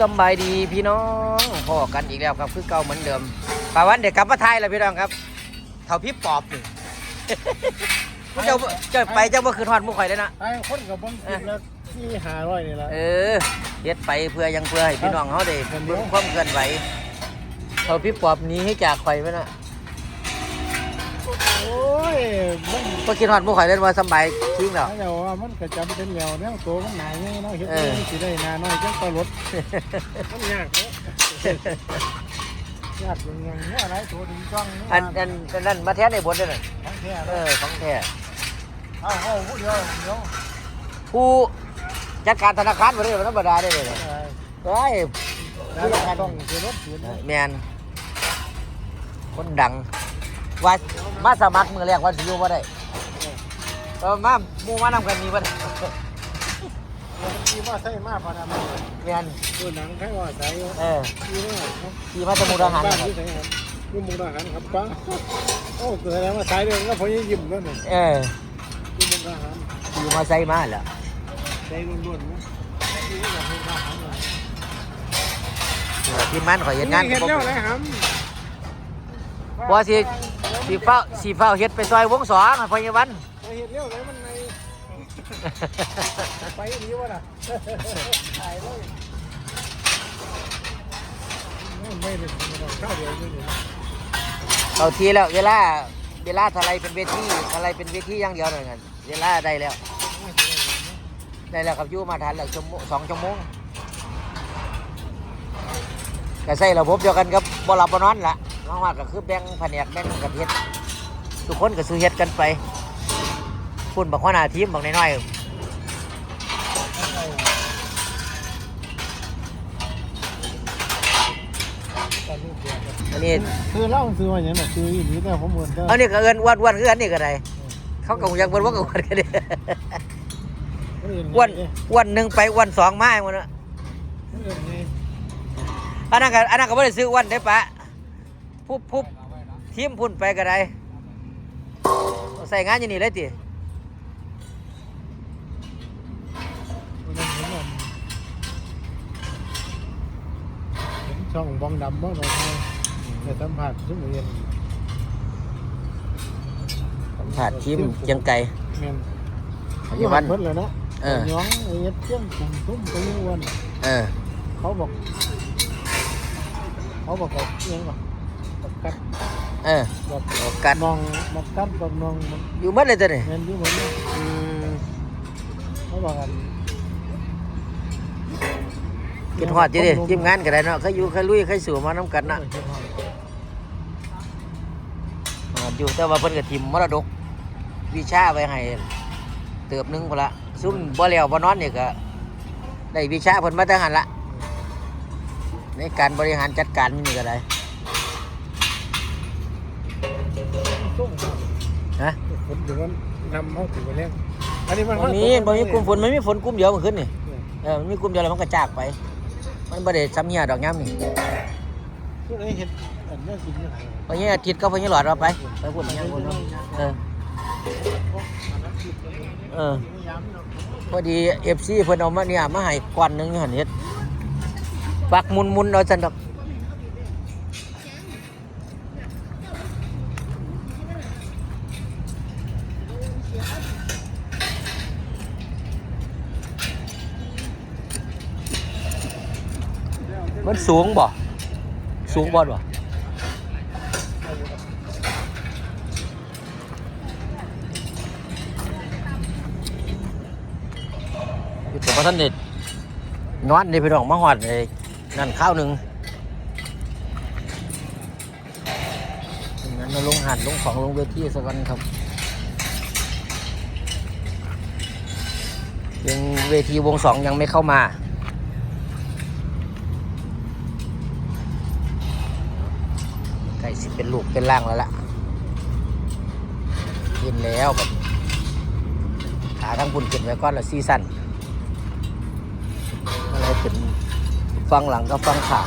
สำบายดีพี่น้องพอกันอีกแล้วครับคือเก่าเหมือนเดิมป่าวันเด็กกลับมาไทยแล้วพี่น้องครับเท่าพี่ปอบนี่ เจ้าเจ้าไปเจ้าบ่คือทอดหมุข่อยเลยนะ ไอ้คนกับบังคิดแล้วที่หาร้อยนี่แหละ เออเฮ็ดไปเพื่อยังเพื่อให้พี่น้องเขาได้เบิ่งความเคลื่อนไหวเท่าพี่ปอบหนี้ให้จากข่อยไว้นะโอ้ย มันบ่คิดทอดหมุข่อยเลยว่าสำบายทิ้งแล้วถ้าว่ามันก็จำเป็นแล้วเนี่ยตัวมันหนาเนี่ยเนาะเฮ็ดเออสิได้หนาน้อยจังก็ลดมันยากเนาะยากยังไงเนี่ยอะไรตัวดึงจ้องเนี่ยอันอันอันนั้นมาแท้ในบทเด้อน่ะของแท้เอเนาะอของแท้เอาเอาผู้เดียวเดี๋ยวผู้จัดการธนาคารบ่ได้ธรรมดาได้เลยเฮ้ยผู้จัดการต้องเสียรถเสียนะแมนคนดัง ว่ามาสมัครมือแรกว่าสิอยู่บ่ได้เออมาหมู่มานำกันมีบ่ได้ที่ว่าใส่มาพานามาแมนตัวหนังใครว่าใส่เออที่นี่ครับขี่มาสมุทรทหารบ้านครับที่ไหนครับที่มุกดาหารครับป้าโอ้แสดงว่าสายเดินก็พอยิ้มแล้วเนี่ยเออที่มุกดาหารขี่มาใส่มาแล้วใจล้วนๆนะที่มุกดาหารเลยทีมมันข่อยเฮ็ดงานเห็นบ่แล้วเลยครับ บ่สิสิเฝ้าสิเฝ้าเฮ็ดไปซอยวงสองให้พ่อใหญ่วันเห็นแล้วเลยมันในไปดีวะล่ะถ่ายเลยไม่ได้ข้าวเดียวไม่ได้เอาทีแล้วเวลาเวลาทลายเป็นเวทีทลายเป็นเวทีอย่างเดียวนั่นกันเวลาได้แล้ว ได้แล้วครับอยู่มาทันแล้วชั่วโมงสองชั่วโมงก็ใช้ระบบเดียวกันกับบหลับบนอนละ น้องว่าก็คือแบ่งแผนกแบ่งกันเฮ็ดทุกคนก็ซื้อเฮ็ดกันไปคุณบอกว่าหน้าทีมบอกน้อยตอนนี้เดียวๆอันนี้คือเล่าซื้อมาอย่างนั้นคืออย่างนี้แต่ผมเหมือนเดิมอันนี้ก็เอินอ้วนอ้วนคืออันนี้ก็ได้เขาก็ยังเบิ่นว่าก็อ้วนกันเด้อ้วนอ้วนหนึ่งไปอ้วนสองมาหมดนะอันนั้นก็อันนั้นก็ไม่ได้ซื้ออ้วนได้ปะ พุบพุบทีมพุ่นไปก็ได้ใส่งานอยู่นี่เลยติช่องบองดำบ้างเราในสัมผัสทุกเรียนขาดทีมเกียงไก่เมียนปัจจุบันเพิ่นเลยนะเออย้องไอ้เจ้งกลุ่มทุ่มไปวันเออเขาบอก เขาบอกเขาเอียงบอกบอก กัดเออบอกโอกัดมองบอกกัดบอกมองมันอยู่หมัดเลยตัวนี้เงินที่เหมือนเนี่ยอืมเขาบอกกันกินฮอดจีดิทีมงานก็ได้เนาะเคยอยู่เคยลุยเคยสู่มาน้ำกันนะฮอดอยู่แต่ว่าเพิ่นก็ทิมมรดก วิชาไว้ให้เติบหนึงพุ่นละซุ่มบ่แล้วบ่นอนนี่ก็ได้วิชาเพิ่นมาแต่หันละในการบริหารจัดการนี่ก็ได้ ส่งฮะผมถึงว่านำเขาถึงไปแล้วอันนี้มันบ่มีบ่มีกลุ่มฝนมันมีฝนกลุ่มเดียวเมื่อคืนนี่เออมันมีกลุ่มเดียวแล้วมันก็จากไป มันบ่ได้ซ้ำเหียดอกยามนี่ผู้ใดเห็นอันนี้กินยังไงพอเหียอาทิตย์ก็พอเหียหลอดว่าไปไปพูดยังพูดเนาะเออเออพอดี FC เพิ่นเอามาเนี่ยมาให้ก้อนหนึงอยู่หั่นเฮ็ดปักมุนๆเอาซั่นดอก มันสูงบ่สูงบ่บ่อยู่ตัวท่านเด็ดนอนนี่พี่น้องมาหอดเลยนั่นข้าวหนึ่งงั้นเราลงหันลงของลงเวทีสักวันครับยังเวทีวงสองยังไม่เข้ามา ลูกเป็นล่างแล้วล่ะกินแล้วแบบขาทั้งบุญกินไว้ก้อนละซีสั่นอะไรเป็นฟังหลังก็ฟังข่าว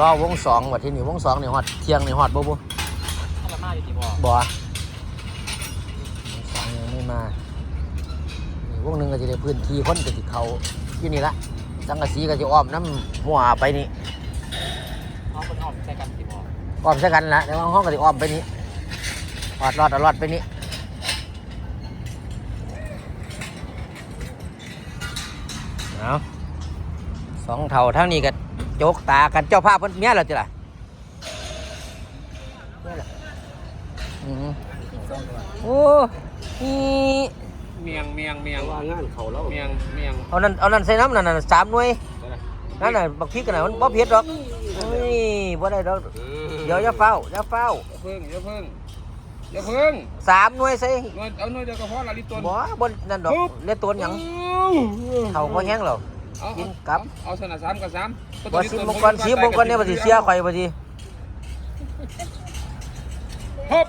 รอวงสองวัดที่นี่วงสองนี่ฮอดเที่ยงนี่ฮอดบ่บ่ถ้าละมาอยู่ที่บ่อบ่วงสองยังไม่มานี่วงหนึ่งก็จะได้พื้นที่คนก็สิเขาอยู่นี่ละสังกะสีก็จะอ้อมน้ำหัวไปนี่ห้องคนออกใช้กันที่บ่ออ้อมใช่กันละแต่ว่าห้องก็จะอ้อมไปนี่ออดรอดอรอดไปนี่เอาสองเท่าทั้งนี้ก็โจกตากันเจ้าภาพเพิ่นเมียเราจ้ะล่ะเมียล่ะอืมโอ้นี่เมียงเมียงเมียงว่างานเขาแล้วเมียงเมียงเอานั่นเอานั่นใส่น้ำนั่นน่ะสามหน่วยนั่นน่ะบักพริกกันน่ะมันบ่เผ็ดดอกเฮ้ยบ่ได้ดอกเดี๋ยวอย่าเฝ้าอย่าเฝ้าอย่าเพิ่งอย่าเพิ่งอย่าเพิ่งสามหน่วยใส่หน่วยเอาหน่วยเดียวก็พอละลิตรบ่บ่นั่นดอกเลือดตัวหยังเท่าบ่แห้งหรอก เอากินกลับเอาสนะสามกับสามบ่สิบงกรสิบงกรเนี่ยบ่สิเสียข่อยบ่สิฮบ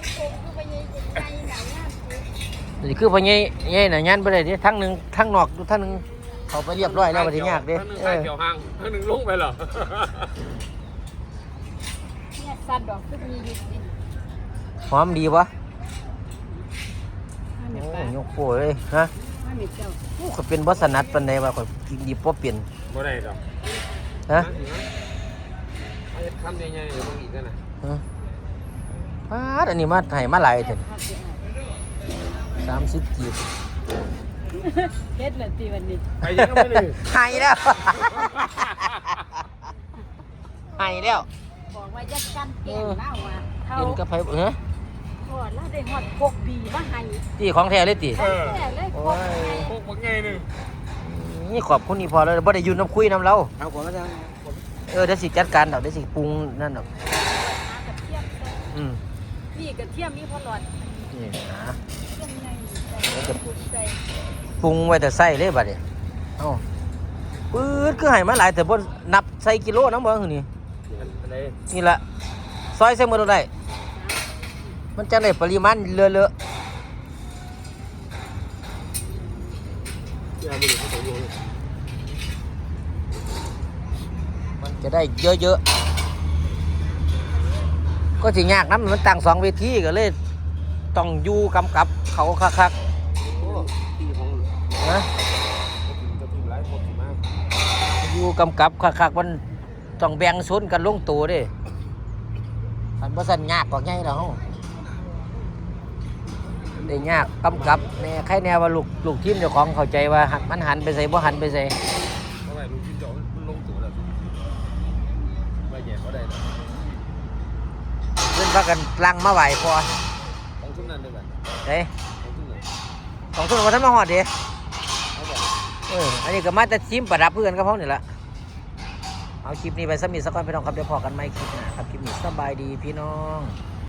นี่คือพ่อใหญ่ใหญ่น่ะยันบ่ได้เด้ทั้งหนึงทั้งนอกอยู่ทั้งหนึงเข้าไปเรียบร้อยแล้วบ่สิยากเด้ท่านหนึ่งเอใส่อเกี่ยวหางท่านหนึ่งลงไปเหรอเนี่ยสัตว์ดอกคือมีอยู่นี่หอมดีบ่ห้าเม็ดโอ้ปลายกโป้เลยฮะ ห้าเม็ดเจ้าโอ้ข่อยเป็นบ่สนัดปานใดว่าข่อยกินดิบบ่เป็นบ่ได้ดอกฮะเอาคำใหญ่ๆเดี๋ยวมึงอีกแล้วนะฮะปาดอันนี้มาให้มาหลายเถอะ30กีบเฮ็ดเลยตีวันนี้ไปยังไม่เลยให้แล้วให้แล้วบอกว่าจะกันแกงเล่าว่าเขากินกับไผเออ ทอดแล้วได้ฮอดพกบีมาให้ที่ของแท้เลยติเออแท้เลยพโอ้กยให้พวกมึงไงหนึ่งนี่ขอบคุณนี่พอแล้วบ่ได้อยืนน้ำคุยน้ำเราเอาก่อนแล้วกันเออเดี๋ยวสิจัดการดอกเดี๋ยวสิปรุงนั่นดอกหากระเทียมใส่อืมนี่กระเทียมมีพอหลอดนี่นะเครื่องในใส่ปรุงใส่ปรุงไว้แต่ใส่เลยบัดนี้เอ้าปื๊ดคือให้มาหลายแต่บ่นับใส่กิโลน้ำบ่คือนี่อะไรนี่ละซอยใส่มือเราได้ มันจะได้ปริมาณเลอะอย่ามือเขาตัวโยนๆมันจะได้เยอะๆ ก็สิยากน้ำมันตั้งสองเวทีก็เลยต้องอยู่กำกับเขาคักโอ้ตีของๆนะอยู่กำกับคักๆมันต้องแบ่งโซนกันลงตัวด้คันบ่สั่นยากกว่าไงแล้ว ได้ยากกำกับแน่ใครแน่ว่าลูกลูกทีมเจ้าของเข้าใจว่าหักมันหันไปใส่บ่หันไปใส่เพราะว่าลูกชิ้นเจาะมันลงตัวแล้วไปแย่เขาได้นะเพิ่นพากันลังมาไหวพอของทุกนั้นด้วยกันเด้ของทุกนั้นสองทุ่มมาทันมาฮอดเด้เขาบอกเอออันนี้ก็มาแต่ชิมประดับเพื่อนกับเขานี่แหละเอาคลิปนี้ไปสมีสักก่อนพี่น้องครับเดี๋ยวพอกันใหม่คลิปหน้าครับคลิปนี้สบายดีพี่น้อง